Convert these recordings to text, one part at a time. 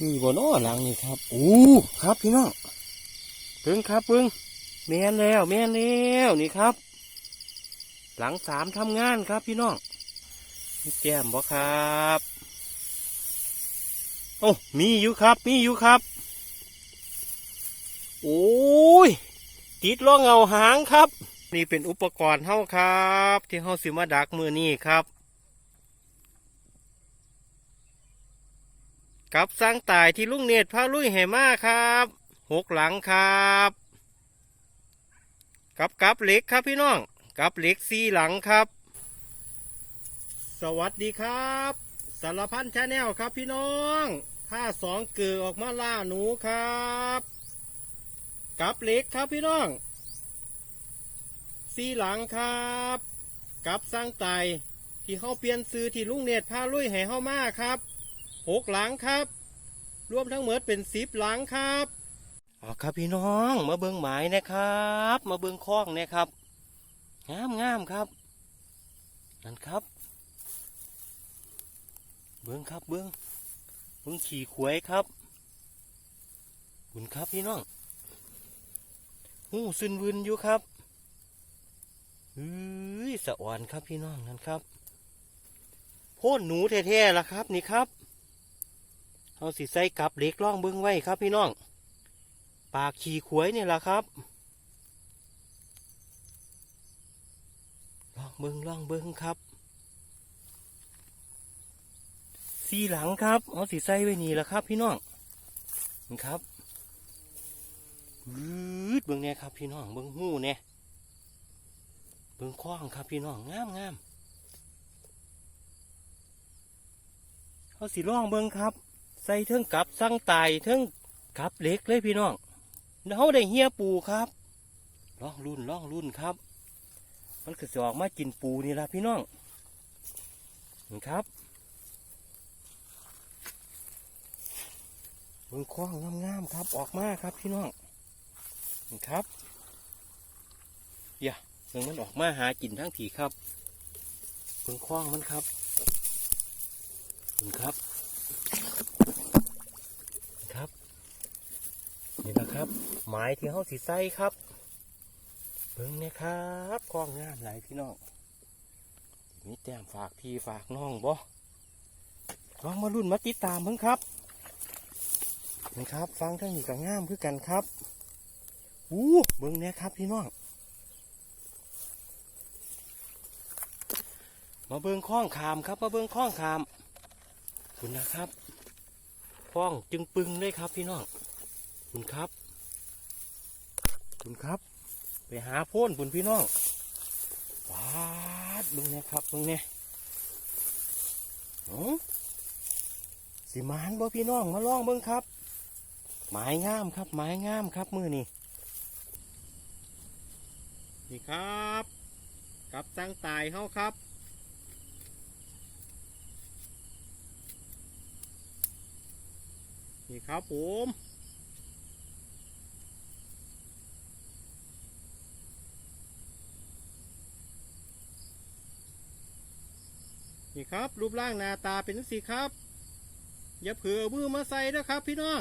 นี่บนอ้อหลังนี่ครับอู้ครับพี่น้องเพิ่งครับเพิ่งแม่นแล้วแม่นแล้วนี่ครับ หลังสามทำงานครับพี่น้องมีแก้มบ่ครับโอ้มีอยู่ครับ มีอยู่ครับ โอ้ยติดล้อเงาหางครับ นี่เป็นอุปกรณ์เฮาครับ ที่เฮาสิมาดักมือนี่ครับ กับสร้างตายที่ลุงเนตรพาลุยแห่มาครับหกหลังครับ กับกับเหล็กครับพี่น้อง กับเหล็กสี่หลังครับ สวัสดีครับสารพันชาแนลครับพี่น้องผ้าสองเกือออกมาล่าหนูครับ กับเหล็กครับพี่น้องสี่หลังครับ กับสร้างไตที่เขาเปลี่ยนซื้อที่ลุงเนตรพาลุยให้เฮามาครับ หกหลังครับ รวมทั้งหมดเป็นสิบหลังครับอ๋อครับพี่น้องมาเบิ้งหมายนะครับ มาเบิ้งคล้องนะครับงามงามครับนั่นครับ เบิ้งครับเบิ้งเบิ้งขี่ขวยครับบุญครับพี่น้องหูซึนวืนอยู่ครับเฮ้ยสะอ่อนครับพี่น้องนั่นครับ โพ่นหนูแท้ๆล่ะครับ นี่ครับ เอาสิใส่กับเหล็กล่องเบิ้งไว้ครับพี่น้อง ปากขี่ขวยนี่แหละครับล่องเบิ้งล่องเบิ้งครับสีหลังครับเอาสิใส่ไว้นี่แหละครับ พี่น้องนี่ครับยืดเบิ่งเนี่ยครับพี่น้องเบิ่งหูเนี่ยเบิ่งคว้างครับพี่น้องงามงามเขาสิร่องเบิ่งครับ ใส่เทิงกับสั่งไตเทิงกับเล็กเลยพี่น้องเขาได้เฮียปูครับล่องรุ่นล่องรุ่นครับ มันคือจะออกมากินปูนี่ละพี่น้องนี่ครับเบิ่งคว้างงามๆครับ ออกมาครับพี่น้องนี่ครับอย่าเบิ่งมันออกมาหากินทั้งทีครับเบิ่งคว้างมันครับเบิ่งครับครับ นี่นะ ครับหมายที่เขาสีใส่ครับเบิ่งเนี่ยครับคล้องงามหลายพี่น้องมีแต้มฝากพี่ฝากน้องบ่ลองมารุ่นมาติดตามเพิ่งครับนี่ครับ ฟังทั้งนี้ก็งามคือกันครับอู้เบิ้งเนี่ยครับพี่น้อง มาเบิ้งข้องขามครับ มาเบิ้งข้องขามคุณนะครับข้องจึงปึงเลยครับพี่น้องคุณครับ คุณครับ ไปหาพ่นคุณพี่น้องวาดเบิ้งเนี่ยครับเบิ้งเนี่ยอ๋อสิมานบ่พี่น้องมาลองเบิ้งครับไม้งามครับไม้งามครับมือนี่นี่ครับกับตั้งตายเฮาครับนี่ครับผม นี่ครับ รูปร่างหน้าตาเป็นสีครับ อย่าเผื่อมือมาใส่นะครับพี่น้อง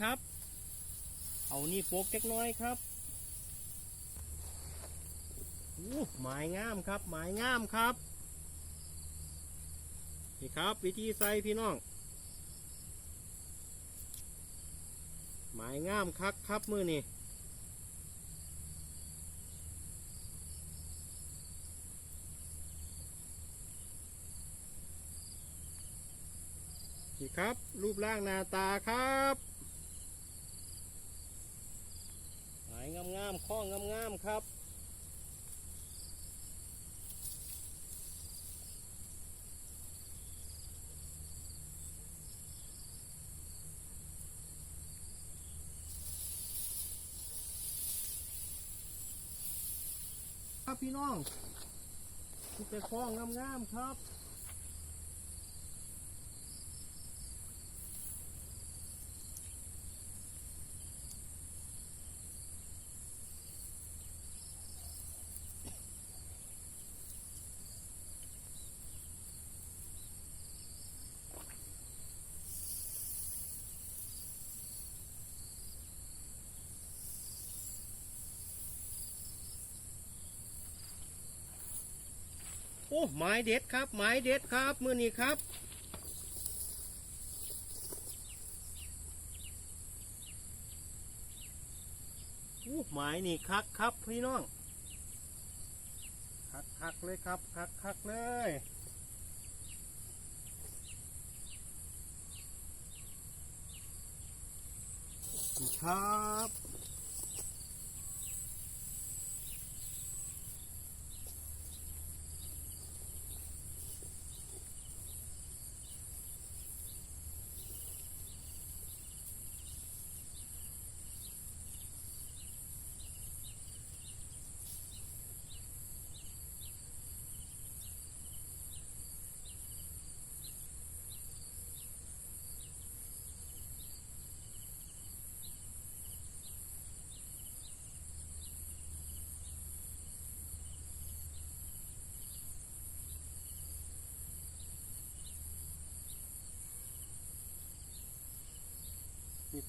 ครับ เอานี่โปกเล็กน้อยครับอู้หมายงามครับ หมายงามครับนี่ครับ วิธีใส่พี่น้อง หมายงามคักครับมือนี่นี่ครับ รูปร่างหน้าตาครับ ข้องงามๆครับครับพี่น้องที่เป็นข้องงามๆครับ โอ้ไม้เด็ดครับ ไม้เด็ดครับ มือนี้ครับ โอ้ไม้นี่คักครับพี่น้อง คักคักเลยครับ คักคักเลยครับ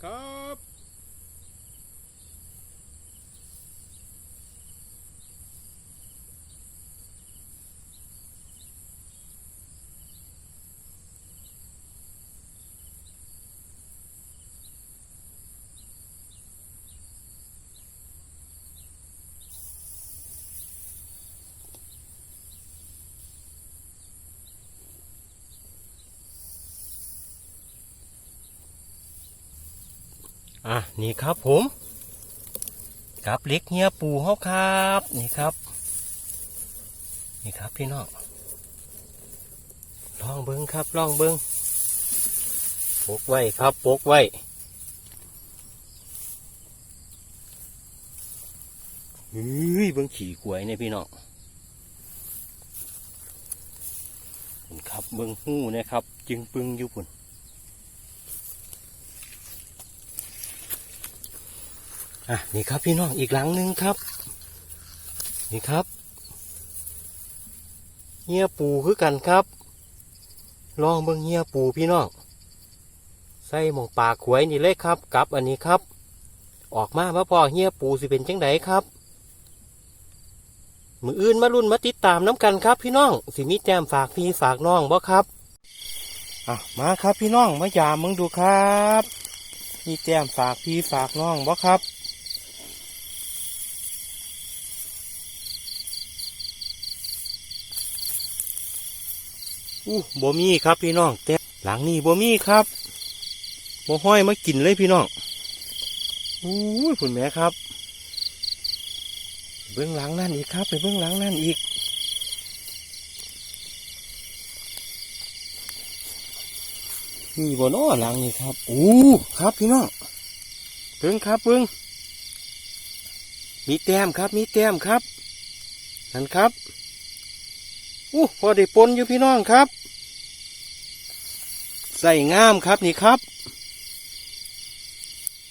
นี่ อะนี่ครับผมกับเล็กเฮียปูเขาครับนี่ครับ นี่ครับพี่น้องลองเบิ้งครับลองเบิ้งปกไว้ครับปกไว้เฮ้ยเบิ้งขี่กล้วยเนี่ยพี่น้องคุณครับเบิ้งหู้นะครับ จึงปึงอยู่พุ่น อะนี่ครับพี่น้องอีกหลังหนึ่งครับ นี่ครับเฮียปูคือกันครับ ลองเบิ่งเฮียปูพี่น้องใส่หมองปากขวยนี่เลยครับกับอันนี้ครับ ออกมามาพอเฮียปูสิเป็นจังไดครับมืออื่นมารุ่นมาติดตามน้ำกันครับ พี่น้องสิมีแจมฝากพี่ฝากน้องบ่ครับอะมาครับพี่น้องมายามมึงดูครับ มีแจมฝากพี่ฝากน้องบ่ครับ อู้บ่มีครับพี่น้องแต่หลังนี้บ่มีครับบ่ห้อยมากินเลยพี่น้องอู้ยคุณแม่ครับ เบื้องหลังนั่นอีกครับ ไปเบื้องหลังนั่นอีกนี่บ่น้อหลังนี่ครับอู้ครับพี่น้องเบิ่งครับเบิ่งมีแต้มครับ มีแต้มครับนั่นครับ อู้พอได้ปนอยู่พี่น้องครับ ใส่งามครับนี่ครับ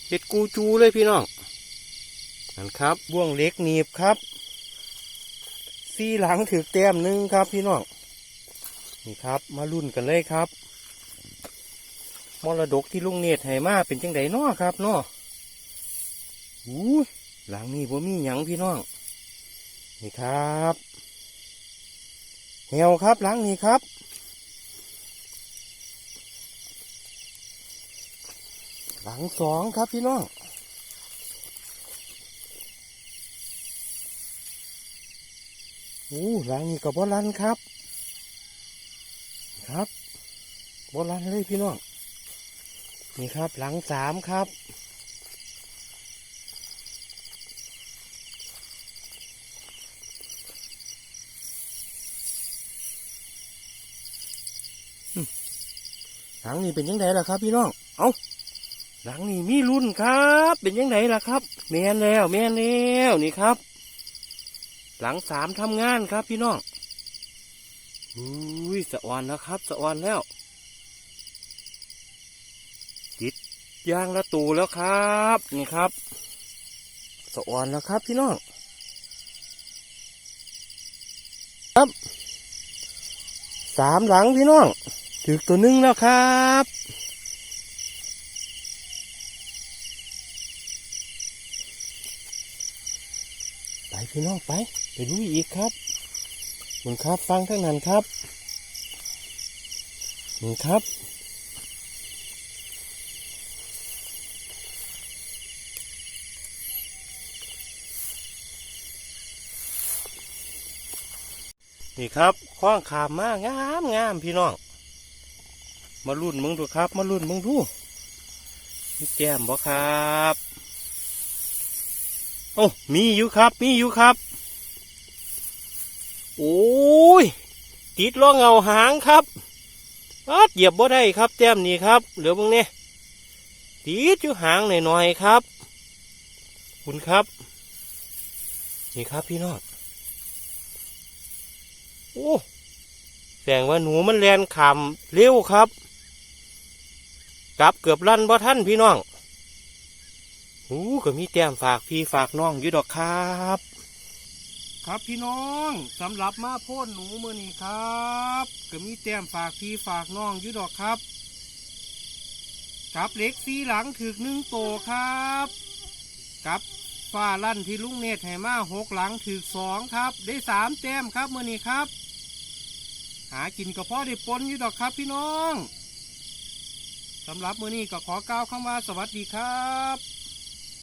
เห็ดกูจูเลยพี่น้องนั่นครับบ่วงเล็กหนีบครับซี่หลังถือแต้มหนึ่งครับพี่น้องนี่ครับมารุ่นกันเลยครับมรดกที่ลุงเนตรให้มาเป็นจังไดน้อครับน้ออู้หลังนี้บ่มีหยังพี่น้อง นี่ครับ เหี่ยวครับหลังนี้ครับหลังสองครับพี่น้องโอ้หลังนี้กับบอลันครับ ครับบอลันเลยพี่น้องนี่ครับหลังสามครับ หลังนี้เป็นยังไงล่ะครับ พี่น้อง เอาหลังนี้มีรุ่นครับ เป็นยังไงล่ะครับ แมนแล้วแมนแล้วนี่ครับ หลังสามทำงานครับ พี่น้องอุ้ยสะออนแล้วครับ สะออนแล้วติดยางละตูแล้วครับ นี่ครับ สะออนแล้วครับพี่น้องครับสามหลังพี่น้อง ถึกตัวหนึงแล้วครับไปพี่น้องไปไปดูอีกครับมึงครับฟังทั้งนั้นครับมึงครับนี่ครับคว้างขามมากงามงามพี่น้อง มาลุ่นมึงดูครับ มาลุ่นมึงดูมีแก้มบ่ครับ โอ้ มีอยู่ครับ มีอยู่ครับ โอ้ย ติดล่องเงาหางครับอาดเหยียบบ่ได้ครับแต้มนี้ครับเหลือมึงเนี่ยติดอยู่หางหน่อยๆครับ คุณครับ นี่ครับพี่น้องโอ้แสดงว่าหนูมันแลนขามเร็วครับ กลับเกือบลั่นบ่ท่านพี่น้องโอ้ก็มีแต้มฝากพี่ฝากน้องอยู่ดอกครับ ครับพี่น้องสำหรับมาโพ่นหนูมือนี่ครับก็มีแต้มฝากพี่ฝากน้องอยู่ดอกครับกับเล็กสีหลังถึกหนึ่งโตครับกับฝ้าลั่นที่ลุงเนตรให้มาหกหลังถึกสองครับ ได้สามแต้มครับมือนี้ครับ หากินก็พอได้ปนอยู่ดอกครับพี่น้อง สำหรับมือนี้ก็ขอกล่าวคำว่าสวัสดีครับ